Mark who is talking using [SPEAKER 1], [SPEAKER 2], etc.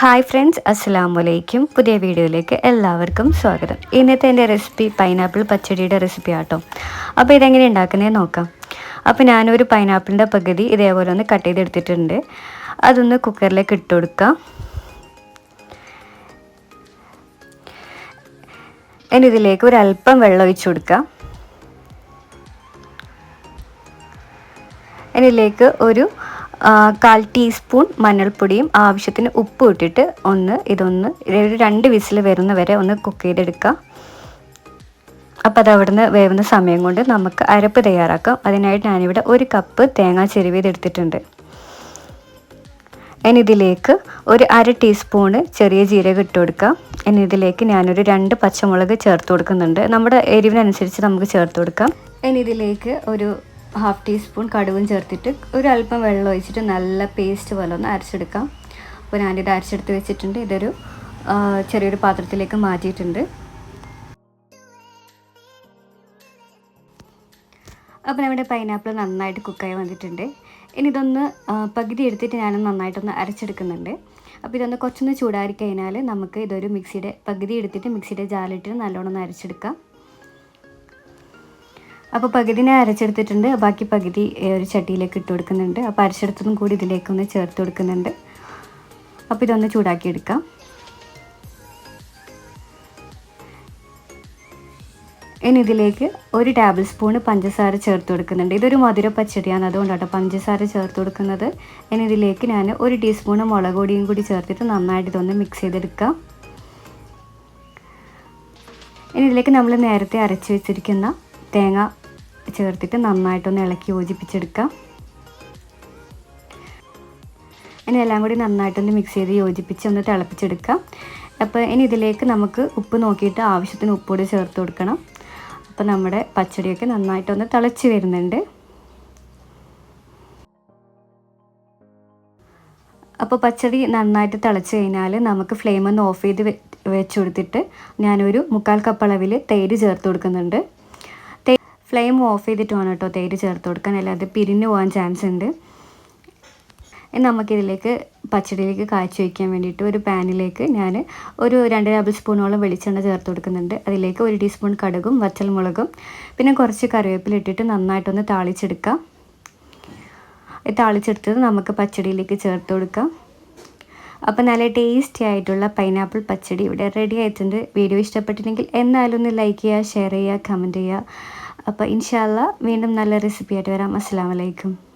[SPEAKER 1] Hi friends അസ്സാം വലൈക്കും പുതിയ വീഡിയോയിലേക്ക് എല്ലാവർക്കും സ്വാഗതം. ഇന്നത്തെ എന്റെ റെസിപ്പി പൈനാപ്പിൾ പച്ചടിയുടെ റെസിപ്പി ആട്ടോ. അപ്പോൾ ഇതെങ്ങനെ ഉണ്ടാക്കുന്നത് നോക്കാം. അപ്പോൾ ഞാനൊരു പൈനാപ്പിളിന്റെ പകുതി ഇതേപോലെ ഒന്ന് കട്ട് ചെയ്തെടുത്തിട്ടുണ്ട്. അതൊന്ന് കുക്കറിലേക്ക് ഇട്ട് കൊടുക്കാം. ഇനി ഇതിലേക്ക് ഒരു അല്പം വെള്ളം ഒഴിച്ചു കൊടുക്കാം. എന്നിലേക്ക് ഒരു കാൽ ടീസ്പൂൺ മഞ്ഞൾപ്പൊടിയും ആവശ്യത്തിന് ഉപ്പ് ഇട്ടിട്ട് ഒന്ന് ഇതൊന്ന് ഒരു രണ്ട് വിസിൽ വരുന്ന വരെ ഒന്ന് കുക്ക് ചെയ്തെടുക്കുക അപ്പോൾ അത് അവിടുന്ന് വേവുന്ന സമയം കൊണ്ട് നമുക്ക് അരപ്പ് തയ്യാറാക്കാം. അതിനായിട്ട് ഞാനിവിടെ ഒരു കപ്പ് തേങ്ങ ചെരുവിതെടുത്തിട്ടുണ്ട് ഇനി ഒരു അര ടീസ്പൂണ് ചെറിയ ജീരകം ഇട്ട് കൊടുക്കാം. ഇനി ഇതിലേക്ക് ഞാനൊരു രണ്ട് പച്ചമുളക് ചേർത്ത് കൊടുക്കുന്നുണ്ട്. നമ്മുടെ എരിവിനനുസരിച്ച് നമുക്ക് ചേർത്ത് കൊടുക്കാം. ഇനി ഒരു ഹാഫ് ടീസ്പൂൺ കടുവും ചേർത്തിട്ട് ഒരു അല്പം വെള്ളം ഒഴിച്ചിട്ട് നല്ല പേസ്റ്റ് പോലെ ഒന്ന് അരച്ചെടുക്കാം. അപ്പോൾ ഞാനിത് അരച്ചെടുത്ത് വെച്ചിട്ടുണ്ട്. ഇതൊരു ചെറിയൊരു പാത്രത്തിലേക്ക് മാറ്റിയിട്ടുണ്ട്. അപ്പോൾ നമ്മുടെ പൈനാപ്പിൾ നന്നായിട്ട് കുക്കായി വന്നിട്ടുണ്ട്. ഇനി ഇതൊന്ന് പകുതി എടുത്തിട്ട് ഞാനൊന്ന് നന്നായിട്ടൊന്ന് അരച്ചെടുക്കുന്നുണ്ട്. അപ്പോൾ ഇതൊന്ന് കുറച്ചൊന്ന് ചൂടാറി കഴിഞ്ഞാൽ നമുക്ക് ഇതൊരു മിക്സിയുടെ പകുതി എടുത്തിട്ട് മിക്സിയുടെ ജാലിട്ട് നല്ലോണം ഒന്ന് അരച്ചെടുക്കാം. അപ്പോൾ പകുതി ഞാൻ അരച്ചെടുത്തിട്ടുണ്ട്. ബാക്കി പകുതി ഒരു ചട്ടിയിലേക്ക് ഇട്ട് കൊടുക്കുന്നുണ്ട്. അപ്പോൾ അരച്ചെടുത്തതും കൂടി ഇതിലേക്കൊന്ന് ചേർത്ത് കൊടുക്കുന്നുണ്ട്. അപ്പോൾ ഇതൊന്ന് ചൂടാക്കി എടുക്കാം. ഇനി ഇതിലേക്ക് ഒരു ടേബിൾ സ്പൂണ് പഞ്ചസാര ചേർത്ത് കൊടുക്കുന്നുണ്ട്. ഇതൊരു മധുര പച്ചടിയാണ്. അതുകൊണ്ടാട്ടോ പഞ്ചസാര ചേർത്ത് കൊടുക്കുന്നത്. ഇനി ഇതിലേക്ക് ഞാൻ ഒരു ടീസ്പൂണ് മുളക് പൊടിയും കൂടി ചേർത്തിട്ട് നന്നായിട്ട് ഇതൊന്ന് മിക്സ് ചെയ്തെടുക്കാം. ഇനി ഇതിലേക്ക് നമ്മൾ നേരത്തെ അരച്ച് വെച്ചിരിക്കുന്ന തേങ്ങ ചേർത്തിട്ട് നന്നായിട്ടൊന്ന് ഇളക്കി യോജിപ്പിച്ചെടുക്കാം. ഇനി എല്ലാം കൂടി നന്നായിട്ടൊന്ന് മിക്സ് ചെയ്ത് യോജിപ്പിച്ച് ഒന്ന് തിളപ്പിച്ചെടുക്കാം. അപ്പോൾ ഇനി ഇതിലേക്ക് നമുക്ക് ഉപ്പ് നോക്കിയിട്ട് ആവശ്യത്തിന് ഉപ്പുകൂടി ചേർത്ത് കൊടുക്കണം. അപ്പോൾ നമ്മുടെ പച്ചടിയൊക്കെ നന്നായിട്ടൊന്ന് തിളച്ച് വരുന്നുണ്ട്. അപ്പോൾ പച്ചടി നന്നായിട്ട് തിളച്ച് കഴിഞ്ഞാൽ നമുക്ക് ഫ്ലെയിം ഒന്ന് ഓഫ് ചെയ്ത് വെച്ച് കൊടുത്തിട്ട് ഞാനൊരു മുക്കാൽ കപ്പ് അളവിൽ തേര് ചേർത്ത് കൊടുക്കുന്നുണ്ട്. ഫ്ലെയിം ഓഫ് ചെയ്തിട്ട് വേണം കേട്ടോ തേര് ചേർത്ത് കൊടുക്കാൻ. അല്ലാതെ പിരിഞ്ഞു പോകാൻ ചാൻസ് ഉണ്ട്. നമുക്കിതിലേക്ക് പച്ചടിയിലേക്ക് കാച്ചി വയ്ക്കാൻ വേണ്ടിയിട്ട് ഒരു പാനിലേക്ക് ഞാൻ ഒരു രണ്ട് ടേബിൾ സ്പൂണോളം വെളിച്ചെണ്ണ ചേർത്ത് കൊടുക്കുന്നുണ്ട്. അതിലേക്ക് ഒരു ടീസ്പൂൺ കടുകും വറ്റൽമുളകും പിന്നെ കുറച്ച് കറിവേപ്പില ഇട്ടിട്ട് നന്നായിട്ടൊന്ന് താളിച്ചെടുക്കാം. താളിച്ചെടുത്തത് നമുക്ക് പച്ചടിയിലേക്ക് ചേർത്ത് കൊടുക്കാം. അപ്പോൾ നല്ല ടേസ്റ്റി ആയിട്ടുള്ള പൈനാപ്പിൾ പച്ചടി ഇവിടെ റെഡി ആയിട്ടുണ്ട്. വീഡിയോ ഇഷ്ടപ്പെട്ടിട്ടുണ്ടെങ്കിൽ എന്നാലും ഒന്ന് ലൈക്ക് ചെയ്യുക ഷെയർ ചെയ്യുക കമന്റ് ചെയ്യുക. അപ്പോൾ ഇൻഷാല്ല വീണ്ടും നല്ല റെസിപ്പിയായിട്ട് വരാം. അസ്സാം വലൈക്കും